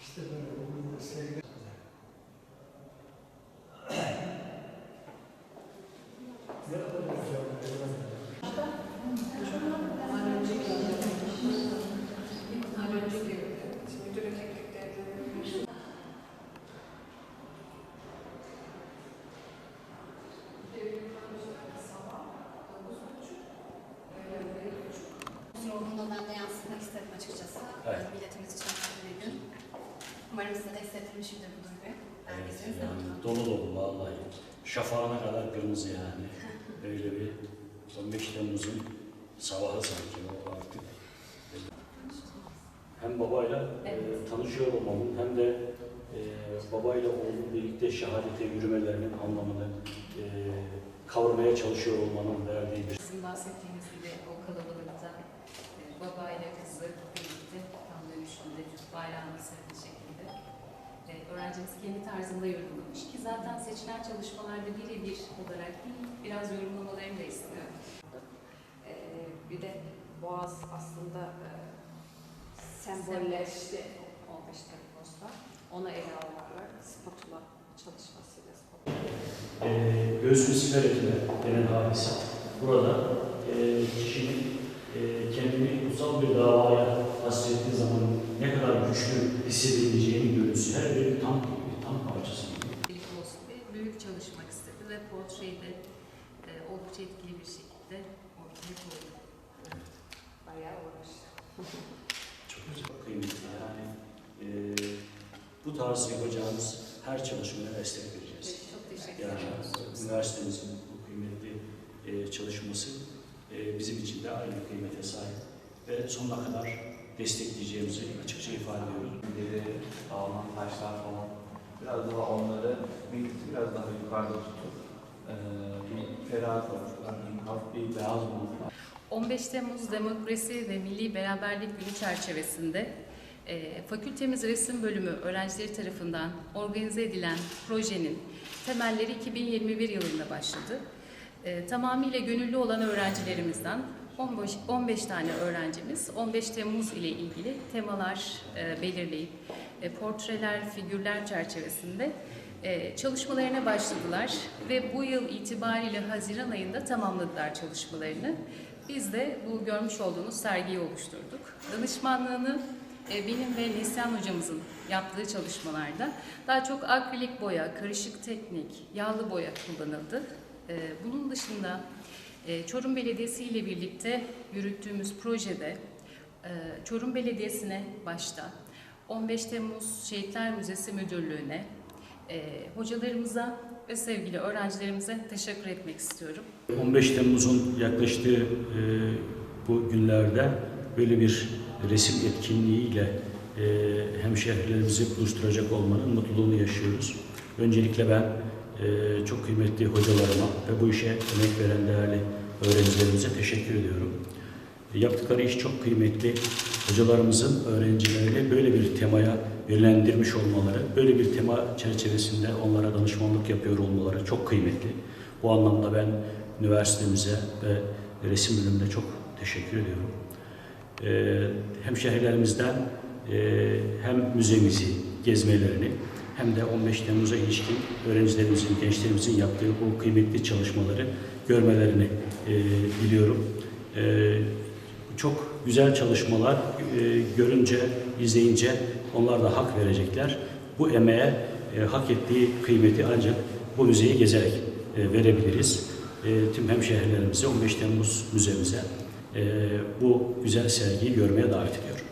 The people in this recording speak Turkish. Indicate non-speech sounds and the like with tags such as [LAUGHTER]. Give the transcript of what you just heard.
İşte böyle bu sevgi. Ne kadar güzel. Yorgunluğu ben de yansıtmak istedim açıkçası. Evet. Milletimiz için önemli bir gün. Umarım size de hissettirmişimdir bu duyguyu. Evet, yani dolu dolu vallahi. Şafağına kadar kırmızı yani. [LAUGHS] Öyle bir 15 Temmuz'un sabahı sanki o artık. Hem babayla e, tanışıyor olmamın hem de e, babayla oğlum birlikte şehadete yürümelerinin anlamını e, kavramaya çalışıyor olmanın verdiği bir Sizin bahsettiğiniz gibi o kalabalıkta e, babayla kızı birlikte tam dönüşünde bayrağını sarılı e, öğrencimiz kendi tarzında yorumlamış ki zaten seçilen çalışmalarda birebir olarak değil, biraz yorumlamalarını da istiyor. Ee, bir de Boğaz aslında e, sembolleşti 15 Temmuz'da. Ona ele alırlar. Spatula çalışmasıyla spatula. e, göğsün siper etme denen hadise. Burada e, kişinin e, kendini kutsal bir davaya hasrettiği zaman ne kadar güçlü hissedebileceğini görüntüsü her biri tam tam parçası büyük çalışmak istedi ve portreyi de e, oldukça etkili bir şekilde ortaya koydu. Bayağı uğraştı. [LAUGHS] Çok güzel, kıymetli yani. E, bu tarz yapacağımız her çalışmaya destek vereceğiz. Çok teşekkür Yani ederim. üniversitemizin bu kıymetli e, çalışması e, bizim için de aynı kıymete sahip ve sonuna kadar destekleyeceğimizi açıkça ifade ediyoruz. Deri, dağılan taşlar falan biraz daha onları bir biraz daha yukarıda tutup bir bir hafif bir beyaz bulut var. 15 Temmuz Demokrasi ve Milli Beraberlik Günü çerçevesinde e, fakültemiz resim bölümü öğrencileri tarafından organize edilen projenin temelleri 2021 yılında başladı. E, tamamıyla gönüllü olan öğrencilerimizden 15, 15 tane öğrencimiz 15 Temmuz ile ilgili temalar e, belirleyip e, portreler, figürler çerçevesinde e, çalışmalarına başladılar ve bu yıl itibariyle Haziran ayında tamamladılar çalışmalarını. Biz de bu görmüş olduğunuz sergiyi oluşturduk. Danışmanlığını e, benim ve Neslihan hocamızın yaptığı çalışmalarda daha çok akrilik boya, karışık teknik, yağlı boya kullanıldı. E, Bunun dışında e, Çorum Belediyesi ile birlikte yürüttüğümüz projede e, Çorum Belediyesi'ne başta 15 Temmuz Şehitler Müzesi Müdürlüğü'ne, e, hocalarımıza ve sevgili öğrencilerimize teşekkür etmek istiyorum. 15 Temmuz'un yaklaştığı bu günlerde böyle bir resim etkinliğiyle e, hemşehrilerimizi buluşturacak olmanın mutluluğunu yaşıyoruz. Öncelikle ben e, çok kıymetli hocalarıma ve bu işe emek veren değerli öğrencilerimize teşekkür ediyorum. Yaptıkları iş çok kıymetli. Hocalarımızın öğrencilerini böyle bir temaya yönlendirmiş olmaları, böyle bir tema çerçevesinde onlara danışmanlık yapıyor olmaları çok kıymetli. Bu anlamda ben üniversitemize ve resim bölümüne çok teşekkür ediyorum. Ee, hemşehrilerimizden e, hem müzemizi gezmelerini hem de 15 Temmuz'a ilişkin öğrencilerimizin, gençlerimizin yaptığı bu kıymetli çalışmaları görmelerini e, diliyorum. E, çok güzel çalışmalar e, görünce, izleyince onlar da hak verecekler. Bu emeğe e, hak ettiği kıymeti ancak bu müzeyi gezerek e, verebiliriz. E, tüm hemşehrilerimizi 15 Temmuz Müzemize e, bu güzel sergiyi görmeye davet ediyorum.